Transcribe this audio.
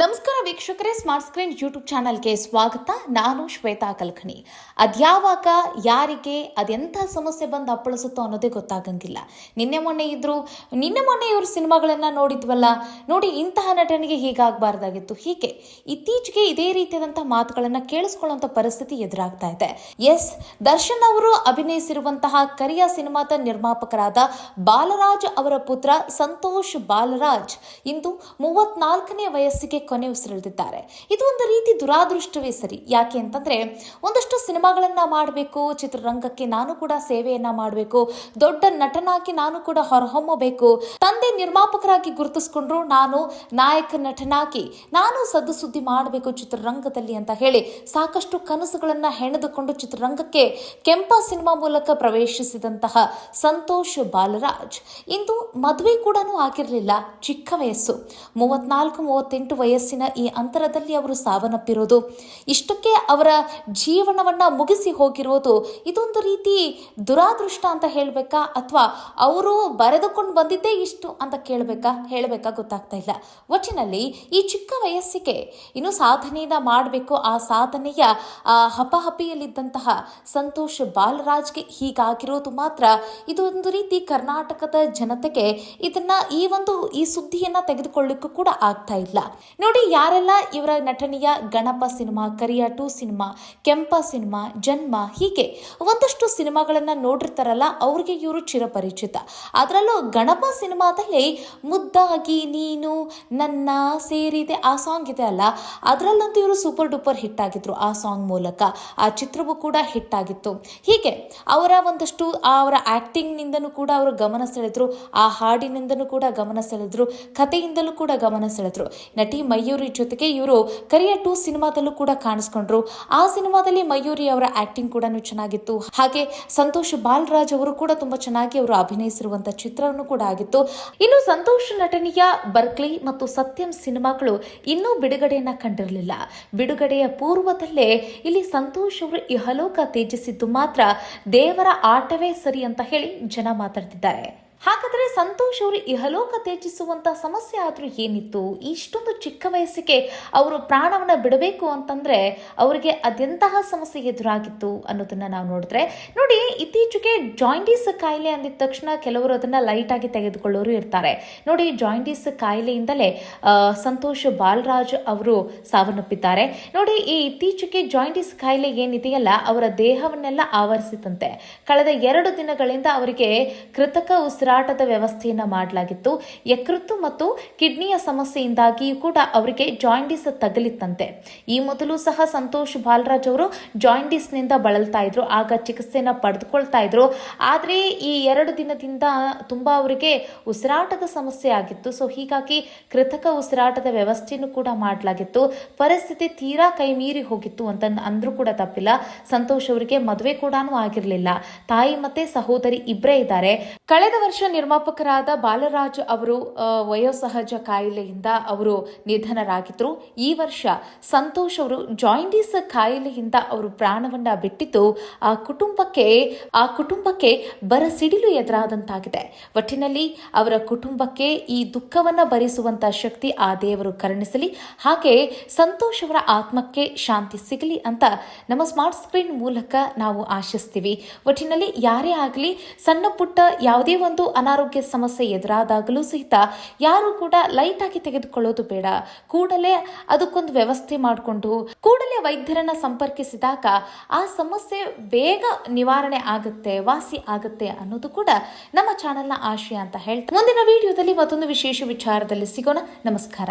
ನಮಸ್ಕಾರ ವೀಕ್ಷಕರೇ, smart screen YouTube ಚಾನಲ್ಗೆ ಸ್ವಾಗತ. ನಾನು ಶ್ವೇತಾ ಕಲ್ಕಣಿ. ಅದ್ಯಾವಾಗ ಯಾರಿಗೆ, ಅದೆಂಥ ಸಮಸ್ಯೆ ಬಂದು ಅಪ್ಪಳಿಸುತ್ತೋ ಅನ್ನೋದೇ ಗೊತ್ತಾಗಂಗಿಲ್ಲ. ನಿನ್ನೆ ಮೊನ್ನೆ ಇದ್ರು, ನಿನ್ನೆ ಮೊನ್ನೆ ಇವ್ರ ಸಿನಿಮಾಗಳನ್ನ ನೋಡಿದ್ವಲ್ಲ, ನೋಡಿ ಇಂತಹ ನಟನಿಗೆ ಹೀಗಾಗಬಾರ್ದಾಗಿತ್ತು ಹೀಗೆ, ಇತ್ತೀಚೆಗೆ ಇದೇ ರೀತಿಯಾದಂಥ ಮಾತುಗಳನ್ನ ಕೇಳಿಸ್ಕೊಳ್ಳುವಂಥ ಪರಿಸ್ಥಿತಿ ಎದುರಾಗ್ತಾ ಇದೆ. ಎಸ್, ದರ್ಶನ್ ಅವರು ಅಭಿನಯಿಸಿರುವಂತಹ ಕರಿಯ ಸಿನಿಮಾದ ನಿರ್ಮಾಪಕರಾದ ಬಾಲರಾಜ್ ಅವರ ಪುತ್ರ ಸಂತೋಷ್ ಬಾಲರಾಜ್ ಇಂದು ಮೂವತ್ನಾಲ್ಕನೇ ವಯಸ್ಸಿಗೆ ಕೊನೆ ಉಸಿರೆಳೆದಿದ್ದಾರೆ. ಇದು ಒಂದು ರೀತಿ ದುರಾದೃಷ್ಟವೇ ಸರಿ. ಯಾಕೆ ಅಂತಂದ್ರೆ, ಒಂದಷ್ಟು ಸಿನಿಮಾಗಳನ್ನ ಮಾಡಬೇಕು, ಚಿತ್ರರಂಗಕ್ಕೆ ನಾನು ಕೂಡ ಸೇವೆಯನ್ನ ಮಾಡಬೇಕು, ದೊಡ್ಡ ನಟನಾಗಿ ನಾನು ಕೂಡ ಹೊರಹೊಮ್ಮಬೇಕು, ತಂದೆ ನಿರ್ಮಾಪಕರಾಗಿ ಗುರುತಿಸ್ಕೊಂಡ್ರು ನಾನು ನಾಯಕ ನಟನಾಗಿ, ನಾನು ಸದ್ದು ಸುದ್ದಿ ಮಾಡಬೇಕು ಚಿತ್ರರಂಗದಲ್ಲಿ ಅಂತ ಹೇಳಿ ಸಾಕಷ್ಟು ಕನಸುಗಳನ್ನ ಹೆಣೆದುಕೊಂಡು ಚಿತ್ರರಂಗಕ್ಕೆ ಕೆಂಪ ಸಿನಿಮಾ ಮೂಲಕ ಪ್ರವೇಶಿಸಿದಂತಹ ಸಂತೋಷ್ ಬಾಲರಾಜ್. ಇಂದು ಮದುವೆ ಕೂಡ ಆಗಿರಲಿಲ್ಲ, ಚಿಕ್ಕ ವಯಸ್ಸು. ಮೂವತ್ನಾಲ್ಕು, ಮೂವತ್ತೆಂಟು ವಯಸ್ಸಿನ ಈ ಅಂತರದಲ್ಲಿ ಅವರು ಸಾವನ್ನಪ್ಪಿರೋದು. ಇಷ್ಟಕ್ಕೆ ಅವರ ಜೀವನವನ್ನ ಮುಗಿಸಿ ಹೋಗಿರೋದು ಇದೊಂದು ರೀತಿ ದುರಾದೃಷ್ಟ ಅಂತ ಹೇಳಬೇಕಾ? ಅಥವಾ ಅವರು ಬರೆದುಕೊಂಡು ಬಂದಿದ್ದೇ ಇಷ್ಟು ಅಂತ ಕೇಳಬೇಕಾ? ಹೇಳಬೇಕಾ ಗೊತ್ತಾಗ್ತಾ ಇಲ್ಲ. ಒಟ್ಟಿನಲ್ಲಿ ಈ ಚಿಕ್ಕ ವಯಸ್ಸಿಗೆ ಇನ್ನು ಸಾಧನೆಯನ್ನ ಮಾಡಬೇಕು. ಆ ಸಾಧನೆಯ, ಆ ಹಪಹಪಿಯಲ್ಲಿದ್ದಂತಹ ಸಂತೋಷ್ ಬಾಲರಾಜ್ಗೆ ಹೀಗಾಗಿರೋದು ಮಾತ್ರ. ಇದೊಂದು ರೀತಿ ಕರ್ನಾಟಕದ ಜನತೆಗೆ ಇದನ್ನ ಈ ಒಂದು, ಈ ಸುದ್ದಿಯನ್ನ ತೆಗೆದುಕೊಳ್ಳಿಕ್ಕೂ ಕೂಡ ಆಗ್ತಾ ಇಲ್ಲ. ನೋಡಿ, ಯಾರೆಲ್ಲ ಇವರ ನಟನೆಯ Ganapa cinema, Kariya two cinema, Kempa cinema, Janma ಹೀಗೆ ಒಂದಷ್ಟು ಸಿನಿಮಾಗಳನ್ನ ನೋಡಿರ್ತಾರಲ್ಲ, ಅವ್ರಿಗೆ ಇವರು ಚಿರಪರಿಚಿತ. ಅದರಲ್ಲೂ ಗಣಪ ಸಿನಿಮಾದಲ್ಲಿ ಮುದ್ದಾಗಿ ನೀನು ನನ್ನ ಸೇರಿದೆ, ಆ ಸಾಂಗ್ ಇದೆ ಅಲ್ಲ, ಅದರಲ್ಲಂತೂ ಇವರು ಸೂಪರ್ ಡೂಪರ್ ಹಿಟ್ ಆಗಿದ್ರು ಆ ಸಾಂಗ್ ಮೂಲಕ. ಆ ಚಿತ್ರವೂ ಕೂಡ ಹಿಟ್ ಆಗಿತ್ತು. ಹೀಗೆ ಅವರ ಒಂದಷ್ಟು, ಅವರ ಆಕ್ಟಿಂಗ್ನಿಂದನೂ ಕೂಡ ಅವರು ಗಮನ ಸೆಳೆದ್ರು, ಆ ಹಾಡಿನಿಂದನೂ ಕೂಡ ಗಮನ ಸೆಳೆದ್ರು, ಕಥೆಯಿಂದಲೂ ಕೂಡ ಗಮನ ಸೆಳೆದ್ರು. ನಟಿ ಮಯೂರಿ ಜೊತೆಗೆ ಇವರು ಕರಿಯ ಟು ಸಿನಿಮಾದಲ್ಲೂ ಕೂಡ ಕಾಣಿಸ್ಕೊಂಡ್ರು. ಆ ಸಿನಿಮಾದಲ್ಲಿ ಮಯೂರಿ ಅವರ ಆಕ್ಟಿಂಗ್ ಕೂಡ ಚೆನ್ನಾಗಿತ್ತು. ಹಾಗೆ ಸಂತೋಷ್ ಬಾಲರಾಜ್ ಅವರು ಕೂಡ ತುಂಬಾ ಚೆನ್ನಾಗಿ ಅವರು ಅಭಿನಯಿಸಿರುವಂತಹ ಚಿತ್ರವನ್ನು ಕೂಡ ಆಗಿತ್ತು. ಇನ್ನು ಸಂತೋಷ್ ನಟನೆಯ ಬರ್ಕ್ಲಿ ಮತ್ತು ಸತ್ಯಂ ಸಿನಿಮಾಗಳು ಇನ್ನೂ ಬಿಡುಗಡೆಯನ್ನ ಕಂಡಿರಲಿಲ್ಲ. ಬಿಡುಗಡೆಯ ಪೂರ್ವದಲ್ಲೇ ಇಲ್ಲಿ ಸಂತೋಷ್ ಅವರು ಇಹಲೋಕ ತೇಜಿಸಿದ್ದು ಮಾತ್ರ ದೇವರ ಆಟವೇ ಸರಿ ಅಂತ ಹೇಳಿ ಜನ ಮಾತಾಡ್ತಿದ್ದಾರೆ. ಹಾಗಾದ್ರೆ ಸಂತೋಷ್ ಅವರು ಇಹಲೋಕ ತ್ಯಜಿಸುವಂಥ ಸಮಸ್ಯೆ ಆದ್ರೂ ಏನಿತ್ತು? ಇಷ್ಟೊಂದು ಚಿಕ್ಕ ವಯಸ್ಸಿಗೆ ಅವರು ಪ್ರಾಣವನ್ನ ಬಿಡಬೇಕು ಅಂತಂದ್ರೆ ಅವರಿಗೆ ಅದೆಂತಹ ಸಮಸ್ಯೆ ಎದುರಾಗಿತ್ತು ಅನ್ನೋದನ್ನ ನಾವು ನೋಡಿದ್ರೆ. ನೋಡಿ, ಇತ್ತೀಚೆಗೆ ಜಾಯಿಂಡೀಸ್ ಕಾಯಿಲೆ ಅಂದಿದ ತಕ್ಷಣ ಕೆಲವರು ಅದನ್ನ ಲೈಟ್ ಆಗಿ ತೆಗೆದುಕೊಳ್ಳೋರು ಇರ್ತಾರೆ. ನೋಡಿ ಜಾಯಿಂಡೀಸ್ ಕಾಯಿಲೆಯಿಂದಲೇ ಸಂತೋಷ್ ಬಾಲರಾಜ್ ಅವರು ಸಾವನ್ನಪ್ಪಿದ್ದಾರೆ. ನೋಡಿ, ಈ ಇತ್ತೀಚೆಗೆ ಜಾಯಿಂಡೀಸ್ ಕಾಯಿಲೆ ಏನಿದೆಯಲ್ಲ, ಅವರ ದೇಹವನ್ನೆಲ್ಲ ಆವರಿಸಿತಂತೆ ಕಳೆದ ಎರಡು ದಿನಗಳಿಂದ ಅವರಿಗೆ ಕೃತಕ ಉಸಿರಾಟದ ವ್ಯವಸ್ಥೆಯನ್ನು ಮಾಡಲಾಗಿತ್ತು. ಯಕೃತ್ತು ಮತ್ತು ಕಿಡ್ನಿಯ ಸಮಸ್ಯೆಯಿಂದಾಗಿ ಕೂಡ ಅವರಿಗೆ ಜಾಯಿಂಡಿಸ್ ತಗಲಿತ್ತಂತೆ. ಈ ಮೊದಲು ಸಹ ಸಂತೋಷ್ ಬಾಲರಾಜ್ ಅವರು ಜಾಯಿಂಡಿಸ್ನಿಂದ ಬಳಲ್ತಾ ಇದ್ರು, ಆಗ ಚಿಕಿತ್ಸೆನ ಪಡೆದುಕೊಳ್ತಾ ಇದ್ರು. ಆದರೆ ಈ ಎರಡು ದಿನದಿಂದ ತುಂಬಾ ಅವರಿಗೆ ಉಸಿರಾಟದ ಸಮಸ್ಯೆ ಆಗಿತ್ತು. ಸೊ ಹೀಗಾಗಿ ಕೃತಕ ಉಸಿರಾಟದ ವ್ಯವಸ್ಥೆಯನ್ನು ಕೂಡ ಮಾಡಲಾಗಿತ್ತು. ಪರಿಸ್ಥಿತಿ ತೀರಾ ಕೈ ಮೀರಿ ಹೋಗಿತ್ತು ಅಂತ ಅಂದ್ರೂ ಕೂಡ ತಪ್ಪಿಲ್ಲ. ಸಂತೋಷ್ ಅವರಿಗೆ ಮದುವೆ ಕೂಡ ಆಗಿರಲಿಲ್ಲ. ತಾಯಿ ಮತ್ತೆ ಸಹೋದರಿ ಇಬ್ಬರೇ ಇದ್ದಾರೆ. ಕಳೆದ ವರ್ಷ ನಿರ್ಮಾಪಕರಾದ ಬಾಲರಾಜ್ ಅವರು ವಯೋಸಹಜ ಕಾಯಿಲೆಯಿಂದ ಅವರು ನಿಧನರಾಗಿದ್ರು. ಈ ವರ್ಷ ಸಂತೋಷ್ ಅವರು ಜಾಯಿಂಡೀಸ್ ಕಾಯಿಲೆಯಿಂದ ಅವರು ಪ್ರಾಣವನ್ನ ಬಿಟ್ಟಿದ್ದು, ಆ ಕುಟುಂಬಕ್ಕೆ ಆ ಕುಟುಂಬಕ್ಕೆ ಬರಸಿಡಿಲು ಎದುರಾದಂತಾಗಿದೆ. ಒಟ್ಟಿನಲ್ಲಿ ಅವರ ಕುಟುಂಬಕ್ಕೆ ಈ ದುಃಖವನ್ನ ಭರಿಸುವಂತ ಶಕ್ತಿ ಆ ದೇವರು ಕರುಣಿಸಲಿ. ಹಾಗೆ ಸಂತೋಷ್ ಅವರ ಆತ್ಮಕ್ಕೆ ಶಾಂತಿ ಸಿಗಲಿ ಅಂತ ನಮ್ಮ ಸ್ಮಾರ್ಟ್ ಸ್ಕ್ರೀನ್ ಮೂಲಕ ನಾವು ಆಶಿಸ್ತೀವಿ. ಒಟ್ಟಿನಲ್ಲಿ ಯಾರೇ ಆಗಲಿ, ಸಣ್ಣ ಪುಟ್ಟ ಯಾವುದೇ ಒಂದು ಅನಾರೋಗ್ಯ ಸಮಸ್ಯೆ ಎದುರಾದಾಗಲೂ ಸಹಿತ ಯಾರು ಕೂಡ ಲೈಟ್ ಆಗಿ ತೆಗೆದುಕೊಳ್ಳೋದು ಬೇಡ. ಕೂಡಲೇ ಅದಕ್ಕೊಂದು ವ್ಯವಸ್ಥೆ ಮಾಡಿಕೊಂಡು ಕೂಡಲೇ ವೈದ್ಯರನ್ನ ಸಂಪರ್ಕಿಸಿದಾಗ ಆ ಸಮಸ್ಯೆ ಬೇಗ ನಿವಾರಣೆ ಆಗುತ್ತೆ, ವಾಸಿ ಆಗುತ್ತೆ ಅನ್ನೋದು ಕೂಡ ನಮ್ಮ ಚಾನೆಲ್ನ ಆಶಯ ಅಂತ ಹೇಳ್ತಾ ಮುಂದಿನ ವಿಡಿಯೋದಲ್ಲಿ ಮತ್ತೊಂದು ವಿಶೇಷ ವಿಚಾರದಲ್ಲಿ ಸಿಗೋಣ. ನಮಸ್ಕಾರ.